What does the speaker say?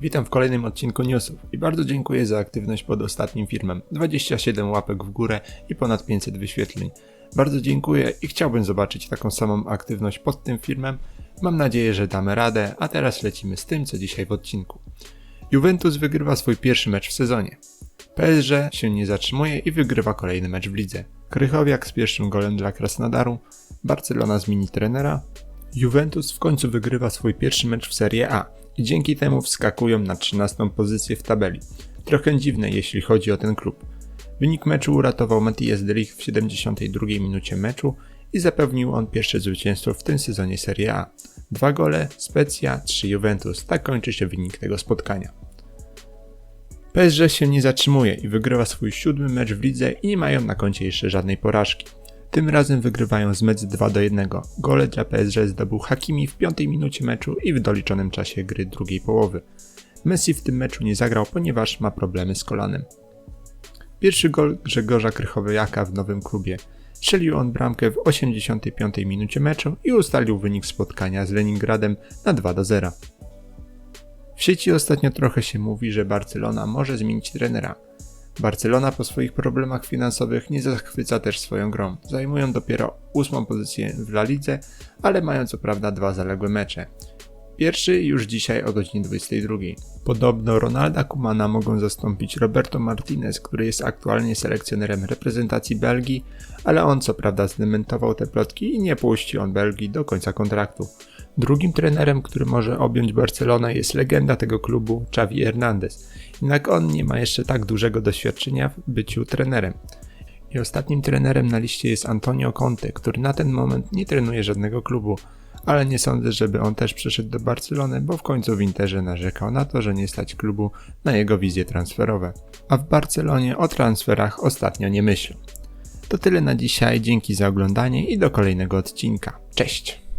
Witam w kolejnym odcinku newsów i bardzo dziękuję za aktywność pod ostatnim filmem. 27 łapek w górę i ponad 500 wyświetleń. Bardzo dziękuję i chciałbym zobaczyć taką samą aktywność pod tym filmem. Mam nadzieję, że damy radę, a teraz lecimy z tym, co dzisiaj w odcinku. Juventus wygrywa swój pierwszy mecz w sezonie. PSG się nie zatrzymuje i wygrywa kolejny mecz w lidze. Krychowiak z pierwszym golem dla Krasnodaru, Barcelona zmieni trenera, Juventus w końcu wygrywa swój pierwszy mecz w Serie A i dzięki temu wskakują na 13 pozycję w tabeli. Trochę dziwne jeśli chodzi o ten klub. Wynik meczu uratował Matthias de Ligt w 72 minucie meczu i zapewnił on pierwsze zwycięstwo w tym sezonie Serie A. Dwa gole, Specja, 3 Juventus. Tak kończy się wynik tego spotkania. PSG się nie zatrzymuje i wygrywa swój siódmy mecz w lidze i nie mają na koncie jeszcze żadnej porażki. Tym razem wygrywają z Metz 2 do 1. Gole dla PSG zdobył Hakimi w piątej minucie meczu i w doliczonym czasie gry drugiej połowy. Messi w tym meczu nie zagrał, ponieważ ma problemy z kolanem. Pierwszy gol Grzegorza Krychowiaka w nowym klubie. Strzelił on bramkę w 85 minucie meczu i ustalił wynik spotkania z Leningradem na 2 do 0. W sieci ostatnio trochę się mówi, że Barcelona może zmienić trenera. Barcelona po swoich problemach finansowych nie zachwyca też swoją grą. Zajmują dopiero ósmą pozycję w La Lidze, ale mają co prawda dwa zaległe mecze. Pierwszy już dzisiaj o godzinie 22. Podobno Ronalda Kumana mogą zastąpić Roberto Martinez, który jest aktualnie selekcjonerem reprezentacji Belgii, ale on co prawda zdementował te plotki i nie puści on Belgii do końca kontraktu. Drugim trenerem, który może objąć Barcelonę jest legenda tego klubu Xavi Hernandez. Jednak on nie ma jeszcze tak dużego doświadczenia w byciu trenerem. I ostatnim trenerem na liście jest Antonio Conte, który na ten moment nie trenuje żadnego klubu, ale nie sądzę, żeby on też przyszedł do Barcelony, bo w końcu w Interze narzekał na to, że nie stać klubu na jego wizje transferowe. A w Barcelonie o transferach ostatnio nie myślą. To tyle na dzisiaj, dzięki za oglądanie i do kolejnego odcinka. Cześć!